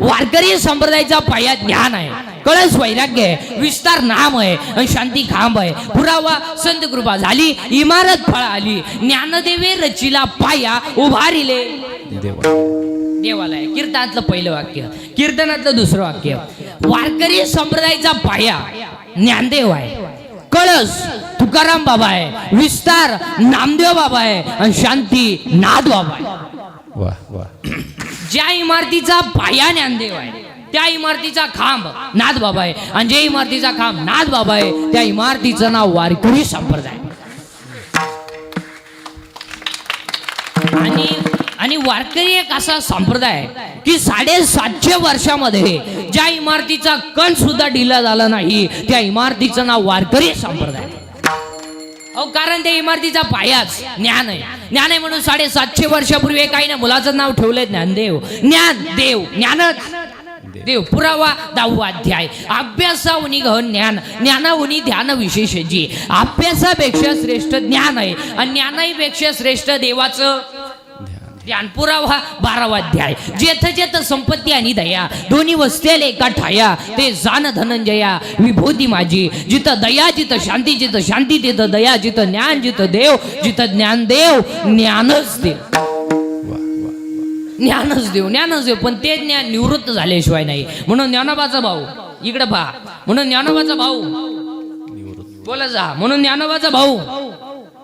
वारकरी संप्रदायाचा पाया ज्ञान आहे. कळस वैराग्य आहे. विस्तार नाम आहे. शांती खांब आहे. पुरावा संत कृपा झाली. इमारत फळ आली. ज्ञानदेवे रचिला पाया उभारिले. देवाला आहे कीर्तनातलं पहिलं वाक्य. कीर्तनातलं दुसरं वाक्य. वारकरी संप्रदायाचा पाया ज्ञानदेव आहे. कळस तुकाराम बाबा आहे. विस्तार नामदेव बाबा आहे. आणि शांती नाद बाबा आहे. वा वा ज्या इमारतीचा पाया ज्ञानदेव आहे त्या इमारतीचा खांब नाथ बाबा आहे. आणि ज्या इमारतीचा खांब नाथ बाबा आहे त्या इमारतीचं नाव वारकरी संप्रदाय. आणि आणि वारकरी एक असा संप्रदाय आहे की साडेसातशे वर्षामध्ये ज्या इमारतीचा कण सुद्धा ढिला झाला नाही त्या इमारतीचं नाव वारकरी संप्रदाय. अहो कारण त्या इमारतीचा पायाच ज्ञान आहे. ज्ञान आहे म्हणून साडेसातशे वर्षापूर्वी काही ना मुलाचं नाव ठेवलंय ज्ञानदेव. ज्ञान देव ज्ञानच देव पुरावा दहावा अध्याय. अभ्यासावनी गहन ज्ञान ज्ञानावनी ध्यान विशेष जी अभ्यासापेक्षा श्रेष्ठ ज्ञान आहे. आणि ज्ञानापेक्षा श्रेष्ठ देवाचं ज्ञान पुरावा बारावा अध्याय. जेथ जेथ संपत्ती आणि दया दोन्ही वसतेले एका ठाया ते जाण धनंजया विभूती माझी. जिथं दया जिथं शांती जिथं शांती तिथं दया जिथं ज्ञान जिथं देव जिथं ज्ञान देव ज्ञानच देव. ज्ञानच देव ज्ञानच देव. पण ते ज्ञान निवृत्त झाल्याशिवाय नाही. म्हणून ज्ञानोबाचा भाऊ इकडे पहा. म्हणून ज्ञानोबाचा भाऊ. बोला जा. म्हणून ज्ञानोबाचा भाऊ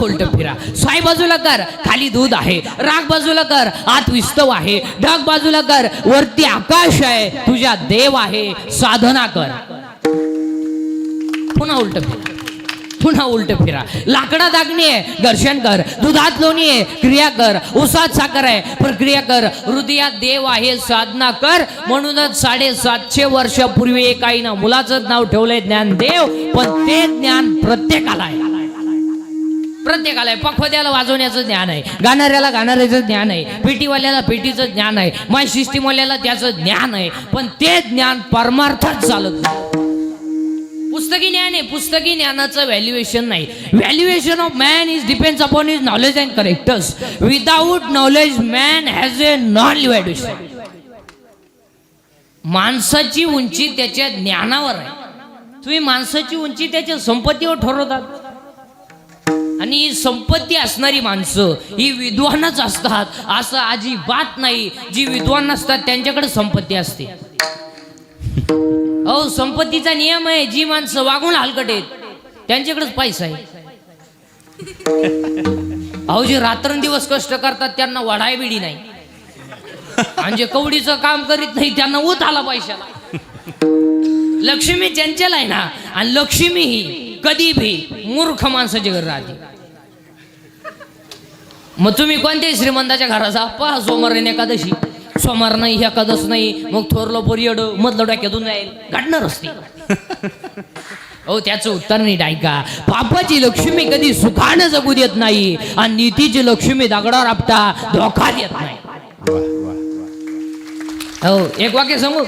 पुन्हा उलट फिरा. स्वाय बाजूला कर खाली दूध आहे. राग बाजूला कर आत विस्तव आहे. ढग बाजूला कर वरती आकाश आहे. तुझ्या देव आहे. साधना कर. पुन्हा उलट फिरा. पुन्हा उलट फिरा. लाकडा दागणी आहे घर्षण कर. दुधात लोणी आहे क्रिया कर. उसात साखर आहे प्रक्रिया कर. हृदयात देव आहे साधना कर. म्हणूनच साडेसातशे वर्षापूर्वी एक आईनं मुलाचं नाव ठेवलंय ज्ञानदेव पण ते ज्ञान प्रत्येकाला आहे. प्रत्येकाला आहे वाजवण्याचं ज्ञान आहे गाणाऱ्याला गाणाऱ्याचं ज्ञान आहे पेटीवाल्याला पेटीचं ज्ञान आहे माय सिस्टीमवाल्याला त्याचं ज्ञान आहे पण ते ज्ञान परमार्थात चालत पुस्तकी ज्ञान आहे पुस्तकी ज्ञानाचं व्हॅल्युएशन नाही. Valuation of man is depends upon is knowledge and characters without knowledge man has a non valuation माणसाची उंची त्याच्या ज्ञानावर आहे. तुम्ही माणसाची उंची त्याच्या संपत्तीवर ठरवतात. आणि ही संपत्ती असणारी माणसं ही विद्वानच असतात. असं अजिबात नाही. जी विद्वान नसतात त्यांच्याकडे संपत्ती असते. अहो संपत्तीचा नियम आहे जी माणसं वागून हलकट आहेत त्यांच्याकडेच पैसा आहे. अहो जे रात्रंदिवस कष्ट करतात त्यांना वडाय बिडी नाही. आणि जे कवडीचं काम करीत नाही त्यांना उत आला पैशाला. लक्ष्मी चंचल आहे ना आणि लक्ष्मी ही कधी भी मूर्ख माणसाच्या घरी राहते. मग तुम्ही कोणत्याही श्रीमंताच्या घरात जा पहा सोमवार आणि एकादशी. सोमवार नाही एकादश नाही मग थोरलं पोरियड मधलं डोक्यातून जाईल घडणार असते. हो त्याचं उत्तर नाही ऐका. पापाची लक्ष्मी कधी सुखानं जगू देत नाही आणि नीतीची लक्ष्मी दगडावर आपटा धोका देत नाही. हो एक वाक्य सांगू?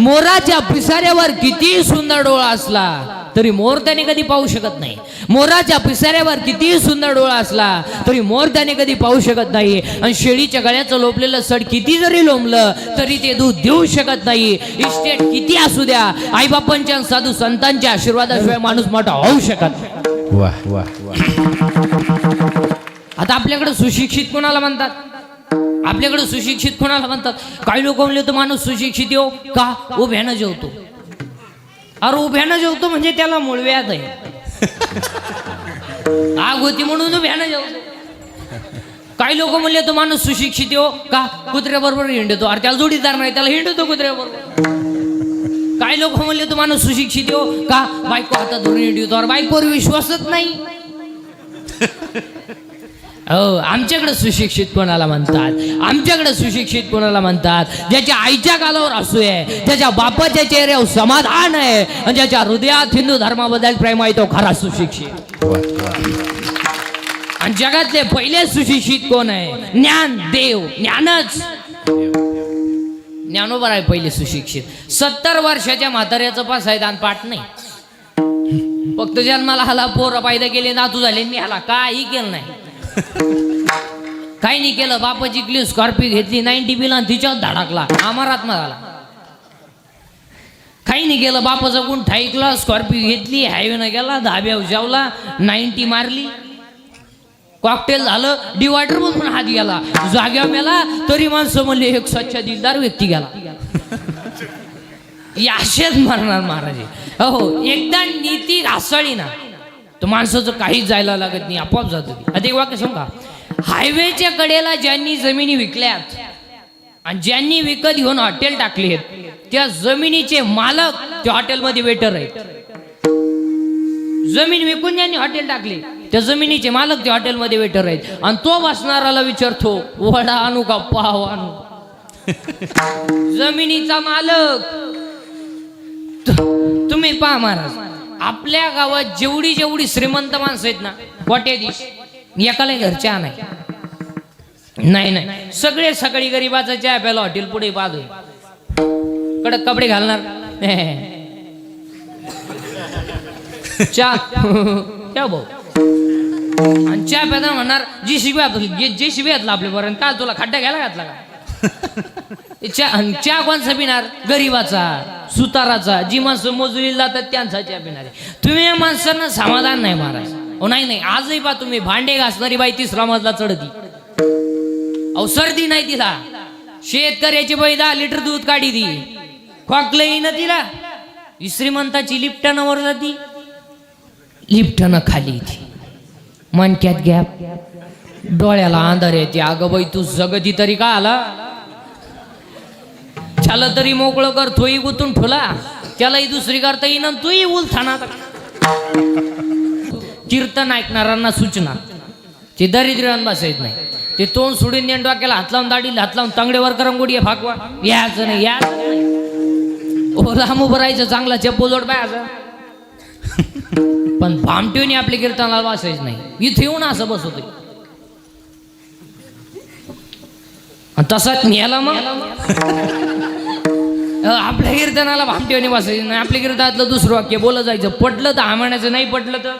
मोराच्या पिसाऱ्यावर किती सुंदर डोळा असला. तरी मोर त्याने कधी पाहू शकत नाही. मोराच्या पिसाऱ्यावर किती सुंदर डोळा असला तरी मोर त्याने कधी पाहू शकत नाही. आणि शेळीच्या गळ्याचं लोपलेलं सड किती जरी लोंबलं तरी ते दूध देऊ शकत नाही. इस्टेट किती असू द्या आईबापांच्या साधू संतांच्या आशीर्वादाशिवाय माणूस मोठा होऊ शकत आता आपल्याकडे सुशिक्षित कोणाला म्हणतात? आपल्याकडे सुशिक्षित कोणाला म्हणतात? काही लोक म्हणले तो माणूस सुशिक्षित येऊ का? उभ्यानं जेवतो. अरे उभ्यानं जेवतो म्हणजे त्याला मुळव्याध आहे. आग होती म्हणून उभ्यानं जेवतो. काही लोक म्हणले तो माणूस सुशिक्षित येऊ हो. का? कुत्र्याबरोबर हिंडतो. अरे त्याला जोडीदार नाही त्याला हिंडतो कुत्र्याबरोबर काही लोक म्हणले तो माणूस सुशिक्षित येऊ हो. का? बायको हातात धरून हिंडतो. अरे बायकोवर विश्वासच नाही. हो आमच्याकडे सुशिक्षित कोणाला म्हणतात? आमच्याकडे सुशिक्षित कोणाला म्हणतात? ज्याच्या आईच्या गालावर असू आहे त्याच्या बापाच्या चेहऱ्यावर समाधान आहे आणि ज्याच्या हृदयात हिंदू धर्माबद्दल प्रेम आहे तो खरा सुशिक्षित. आणि जगातले पहिले सुशिक्षित कोण आहे? ज्ञान देव ज्ञानच. ज्ञानोबर आहे पहिले सुशिक्षित. सत्तर वर्षाच्या म्हाताऱ्याचं पण सैदान पाठ नाही. फक्त जन्माला हला पोरं पायदा केले नातू झाले मी ह्याला काही केलं नाही. काही नाही केलं बापा जिंकली स्कॉर्पिओ घेतली नाईन्टी बिला तिच्यावर धडकला अमरात्मा झाला. काही नाही केलं बापाचं गुण ठाईकला स्कॉर्पिओ घेतली हायवेनं गेला धाब्या जेवला नाईन्टी मारली. कॉकटेल झालं डिवायडर पण हात गेला. जाग्या मेला तरी माणसं म्हणले एक स्वच्छ दिलदार व्यक्ती गेला. याशेच मारणार महाराज. हे. हो एकदा नीती घासळी ना तर माणसाचं काहीच जायला लागत नाही आपोआप जातो आता एक वाक्य सांगा हायवेच्या कडेला ज्यांनी जमिनी विकल्यात आणि ज्यांनी विकत घेऊन हॉटेल टाकले त्या जमिनीचे मालक त्या हॉटेलमध्ये वेटर आहेत. जमीन विकून ज्यांनी हॉटेल टाकले त्या जमिनीचे मालक त्या हॉटेलमध्ये वेटर आहेत. आणि तो बसणाराला विचारतो वडा आणू का पाव आणू? जमिनीचा मालक तुम्ही पहा महाराज आपल्या गावात जेवढी जेवढी श्रीमंत माणसं आहेत ना कोट्याधीश एकाला घरच्या नाही नाही नाही. सगळे सगळी गरीबाचा चहा प्याला हॉटेल पुढे बाजू कडक कपडे घालणार? चहा क्या भाऊ. आणि चहा प्यादा म्हणणार जी शिबी जे शिबी घातला आपल्यापर्यंत का तुला खड्डा घ्यायला घातला का? चहा चहा कोणचा पिणार गरीबाचा सुताराचा. जी माणसं मोजुरीला जातात त्यांचा चहा तुम्ही या माणसांना समाधान नाही महाराज. ओ नाही नाही. आजही पा तुम्ही. भांडे घासणारी बाई तिसरा मजला चढती. अहो सर्दी नाही तिला. शेतकऱ्याची बाई दहा लिटर दूध काढी ती. खोकलंही ना तिला. श्रीमंताची लिफ्टनं वर जाती. लिफ्टनं खाली ती मनक्यात गॅप. डोळ्याला अंधार येते. अगं बाई तू जगती तरी का आला? त्याला तरी मोकळं कर तोही गुतून ठुला. त्यालाही दुसरी करता येईन आणि तूही उलथाना कीर्तन ऐकणाऱ्यांना सूचना. ते दरिद्रान बसायत नाही. ते तोंड सोडून नेन डोक्याला हात लावून दाढीला हात लावून तांगडेवर करंगोडी फाकवा. यायचं नाही याचं नाही. ओ लांब उभं राहायचं चांगला चप्पल जोड पण भामटीने आपल्या कीर्तनाला वाचायचं नाही. इथे येऊन असं बसवतोय. तसाच न्याला मग? आपल्या कीर्तनाला भामटीवनी बसायचं नाही आपल्या कीर्तनातलं दुसरं वाक्य बोलत जायचं. पटलं तर हा म्हणायचं नाही पटलं तर?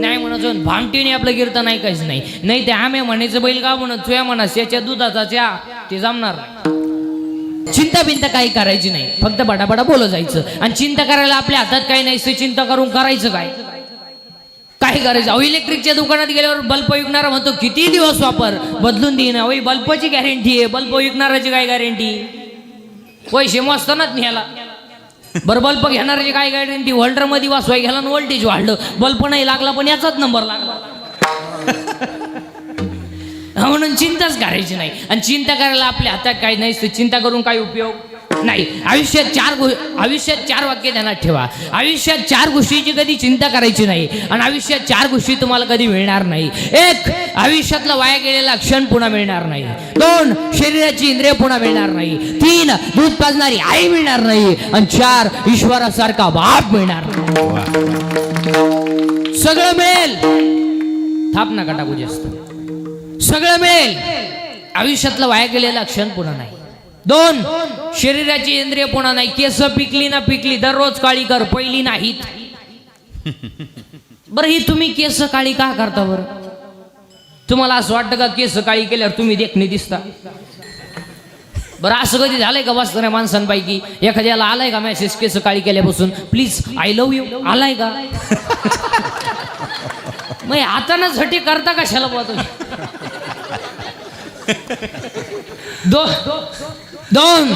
नाही म्हणायचं भामटीने आपलं कीर्तन ऐकायचं नाही. नाही ते आम्ही म्हणायचं बैल का म्हणत तुया म्हणा याच्या दुधाचा च्या ते जमणार चिंता बिंता काही करायची नाही. फक्त बडाबडा बोलत जायचं. आणि चिंता करायला आपल्या हातात काही नाही चिंता करून करायचं काय? काय करायचं. अहो इलेक्ट्रिकच्या दुकानात गेल्यावर बल्ब विकणारा म्हणतो किती दिवस वापर? बदलून देईन अहो बल्बची गॅरंटी आहे. बल्ब विकणाराची काय गॅरंटी पैसे मस्तनाच न्याला बरं बल्ब घेणाऱ्याची काय गॅरंटी होल्डरमध्ये वाचवाय घ्याला वोल्टेज वाढलं. बल्ब नाही लागला पण याचाच नंबर लागला. म्हणून चिंताच करायची नाही. आणि चिंता करायला आपल्या हातात काही नाही चिंता करून काय उपयोग? नाही. आयुष्यात चार गो आयुष्यात चार वाक्य ध्यानात ठेवा. आयुष्यात चार गोष्टीची कधी चिंता करायची नाही आणि आयुष्यात चार गोष्टी तुम्हाला कधी मिळणार नाही. एक आयुष्यातला वाया गेलेला क्षण पुन्हा मिळणार नाही. दोन शरीराची इंद्रिय पुन्हा मिळणार नाही. तीन दूध पाजणारी आई मिळणार नाही. आणि चार ईश्वरासारखा बाप मिळणार नाही. सगळं मिळेल. थाप नका टाकू जास्त. सगळं मिळेल. आयुष्यातलं वाया गेलेला क्षण पुन्हा नाही. दोन शरीराची इंद्रिय पुन्हा नाही. केस पिकली ना पिकली दररोज काळी कर पहिली नाहीत. बरं ही तुम्ही केस काळी का करता बरं? तुम्हाला असं वाटतं का केस काळी केल्यावर तुम्ही देखणे दिसता? बरं असं कधी झालंय का वाचणाऱ्या माणसांपैकी? एखाद्याला आलाय का मेसेज केस काळी केल्यापासून? प्लीज आय लव्ह यू आलाय का? मग हातानं झटी करता कशाला पाहतो दो दोन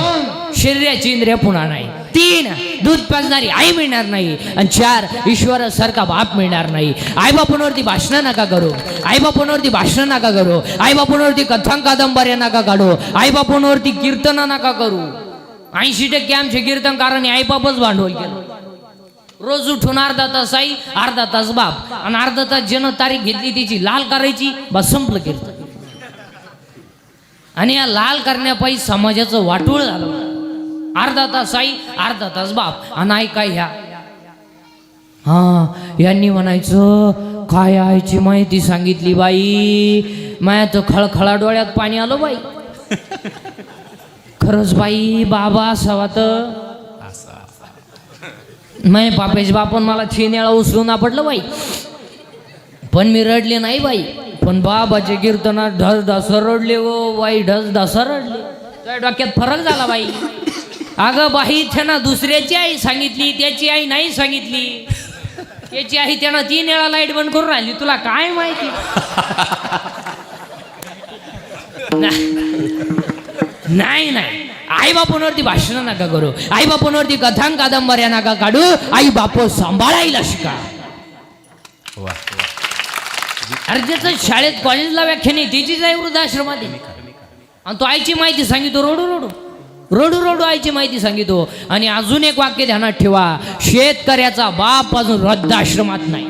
शरीराची इंद्रिय पुन्हा नाही. तीन दूध पाजणारी आई मिळणार नाही. आणि चार ईश्वर सारखा बाप मिळणार नाही. आई बापांवरती भाषणं नका करू. आई बापांवरती भाषणं नका करू. आई बापांवरती कथां कादंबऱ्या नका काढू. आई बापांवरती कीर्तन नका करू. ऐंशी टक्के आमचे कीर्तनकारांनी आई बापच भांडवल केलं. रोज उठून अर्धा तास आई अर्धा तास बाप. आणि अर्धा तास जन तारीख घेतली तिची लाल करायची बस संपलं कीर्तन. आणि या लाल करण्यापायी समाजाचं वाटूळ झालं. अर्धा तास आई अर्धा तास बाप आणि आई काय ह्या. हा यांनी म्हणायचं काय आईची माहिती सांगितली बाई? माया तर खळखळा डोळ्यात पाणी आलं बाई. खरंच बाई बाबा असावा तर नाही बापेश बापन मला थिनेळा उचलून आपडलं बाई. पण मी रडले नाही बाई. पण बाबाचे कीर्तनात ढस ढस रडले हो, ओ बाई ढस ढस रडले डोक्यात फरक झाला बाई. अगं बाई त्यांना दुसऱ्याची आई सांगितली त्याची आई नाही सांगितली. त्याची आई त्यानं तीन वेळा लाइट बंद करून राहिली. तुला काय माहिती? नाही. नाही आई बापांवरती भाषण नका करू. आई बापांवरती कथांग कादंबऱ्या नका काढू. आई बाप सांभाळायला शिका. वा अरे शाळेत कॉलेजला व्याख्यान आहे. त्याचीच आहे वृद्धाश्रमात आणि तो आईची माहिती सांगितो रोडू रोडू. रोडू रोडू आईची माहिती सांगितो. आणि अजून एक वाक्य ध्यानात ठेवा. शेतकऱ्याचा बाप अजून वृद्धाश्रमात नाही.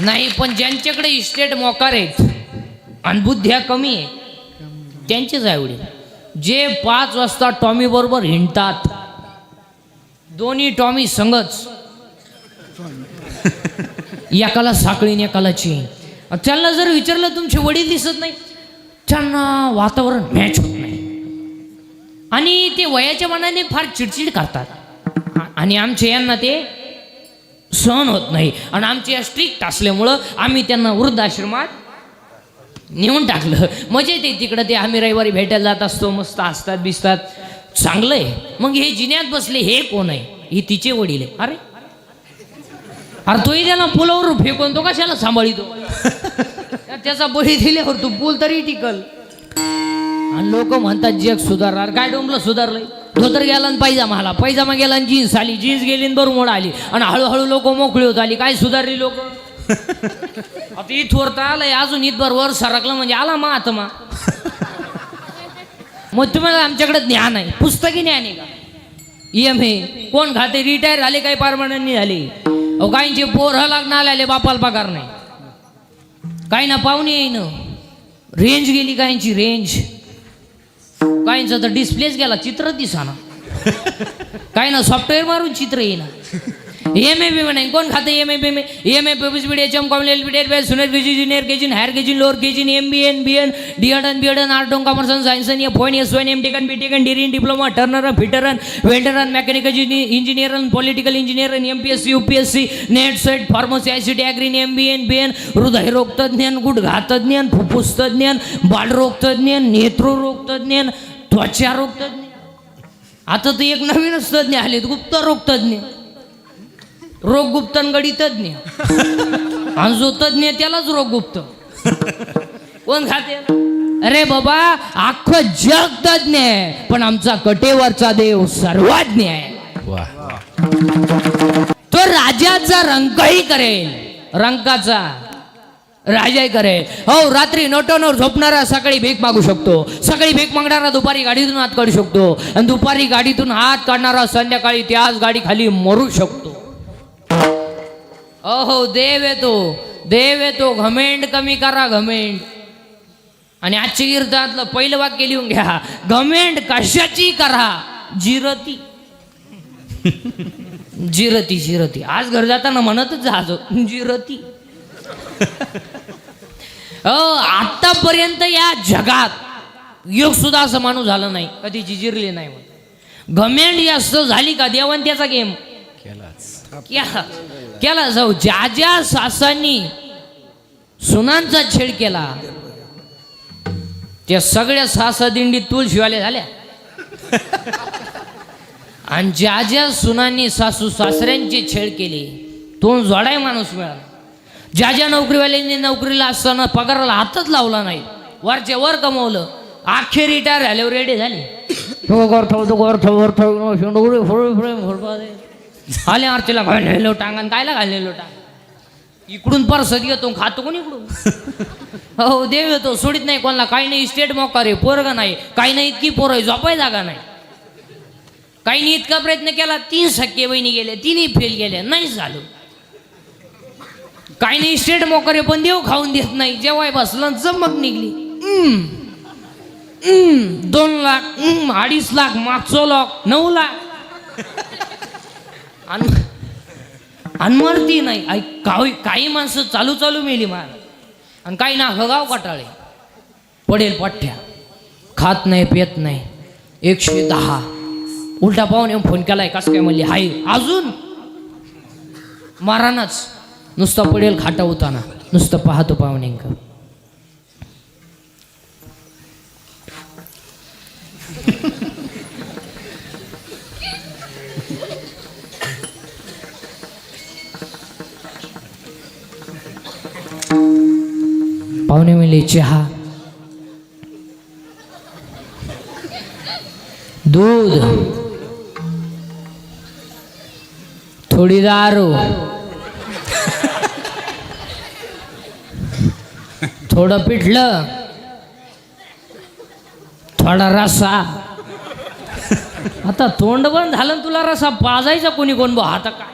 नाही पण ज्यांच्याकडे इस्टेट मोकार आहेत आणि बुद्ध्या कमी आहे त्यांचेच आवडे जे पाच वाजता टॉमी बरोबर हिंडतात दोन्ही टॉमी संगच. एकाला साखळीन एकाला चेन. त्यांना जर विचारलं तुमचे वडील दिसत नाही त्यांना वातावरण मॅच होत नाही. आणि ते वयाच्या मनाने फार चिडचिड करतात. आणि आमचे यांना ते सहन होत नाही. आणि आमचे स्ट्रिक्ट असल्यामुळं आम्ही त्यांना वृद्धाश्रमात नेऊन टाकलं. म्हणजे ते तिकडं ते आम्ही रविवारी भेटायला जात असतो मस्त असतात बिसतात. चांगलं आहे मग हे जिन्यात बसले हे कोण आहे? हे तिचे वडील आहे. अरे अरे तोही त्याला पुलावर फेकून तो कशाला सांभाळितो? त्याचा बळी दिल्यावर तू पूल तरी टिकल. आणि लोक म्हणतात जग सुधारणार काय डोंबलं सुधारलंय? धोतर गेला आणि पायजामा आला. पायजामा गेला आणि जीन्स आली. जीन्स गेली आणि बरमोड आली. आणि हळूहळू लोक मोकळी होत आली. काय सुधारली लोक? आता इथवर तर आलंय. अजून इथभर वर सरकलं म्हणजे आला मा आता मा मग तुम्हाला आमच्याकडे ज्ञान आहे. पुस्तकी ज्ञान आहे का? एम हे कोण खाते? रिटायर झाले काही परमनंट झाले. अहो काहींचे पोरं लागणार आले बापाला पगार नाही. काही ना पाहुणे येईन. रेंज गेली काहींची रेंज काहींचं तर डिस्प्लेच गेला चित्र दिसाना. काही ना सॉफ्टवेअर मारून चित्र येईना. एम ए बी नाही कोण खातं M A B M A PPS B H M com L B B सुनेर KG junior KG higher KG lower KG M B N B N D Ed N B Ed art commerce science F phone S one M taken B टेकन डिरीन diploma turner फिटरन वेल्डरन mechanical engineer political engineer M P S C U P S C NET SET pharmacy I C T ॲग्रीन M B N B N हृदयरोग तज्ज्ञ गुडघातज्ञान फुफ्फुस तज्ज्ञ बालरोग तज्ज्ञ नेत्ररोग तज्ज्ञ त्वचा रोग आता तर एक नवीनच तज्ज्ञ आलेत गुप्त रोग तज्ज्ञ रोग गुप्तनगडी तज्ज्ञ आणि जो तज्ज्ञ त्यालाच रोग गुप्त. कोण खाते? अरे बाबा अख्खं जग तज्ज्ञ आहे पण आमचा कटेवरचा देव सर्वज्ञ आहे. तो राजाचा रंकही करेल. रंकाचा राजाय करे. हो रात्री नोटोनवर झोपणारा सकाळी भीक मागू शकतो. सकाळी भीक मागणारा दुपारी गाडीतून हात काढू शकतो. आणि दुपारी गाडीतून हात काढणारा संध्याकाळी त्याच गाडी खाली मरू शकतो. अहो देव येतो. देव येतो. घमेंड कमी करा घमेंड. आणि आजच्या गिरतातलं पहिलं वाक्य लिहून घ्या. घमेंड कशाची करा? जिरती. जिरती जिरती. आज घर जाताना म्हणतच जा जिरती. आतापर्यंत या जगात योग सुद्धा असं माणूस झालं नाही. कधी जिजिरले नाही म्हणून. घमेंड जास्त झाली का देवंत्याचा गेम? केलाच. केला केला जाऊ. ज्या ज्या सासांनी सुनांचा छेड केला त्या सगळ्या सासा दिंडीत तुळशीवाल्या झाल्या. आणि ज्या ज्या सुनांनी सासू सासऱ्यांची छेड केली तो जोडाय माणूस मिळाला. ज्या ज्या नोकरीवाल्यांनी नोकरीला असताना पगाराला हातच लावला नाही वरच्या वर कमवलं अखेर रिटायर झाल्यावर रेडी झाली. आले आरतीला घाललेलो टांग कायला घाललेलो टांग इकडून परसत येतो खातो कोण इकडून? हो देव येतो सोडित नाही कोणाला काही नाही स्टेट मोकार आहे पोरग नाही काही नाही इतकी पोरं आहे झोपाय जागा नाही. काहींनी इतका प्रयत्न केला तीन सख्खे बहिणी गेले तिन्ही फेल गेल्या नाही झालं. काही नाही स्टेट मोकर पण देव खाऊन देत नाही. जेव्हा बसलं जमक निघली. दोन लाख अडीच लाख मागचो लाख नऊ लाख. आणि मरती नाही. आई काही काही माणसं चालू चालू मेली मार. आणि काही ना गाव कटाळे. पडेल पठ्ठ्या. खात नाही पेत नाही. एकशे दहा. उलटा पाहून येऊन फोन केलाय कसं काय म्हणली हाय अजून? मारानच. नुसतं पडेल खाटा होताना. नुसतं पाहतो पाहुणे पाहुणे मिळले चहा. दूध. थोडी दारू. थोडं पिठलं. थोडा रसा आता तोंड बंद झालं तुला रसा पाजायचा कोणी कोण बो? आता काय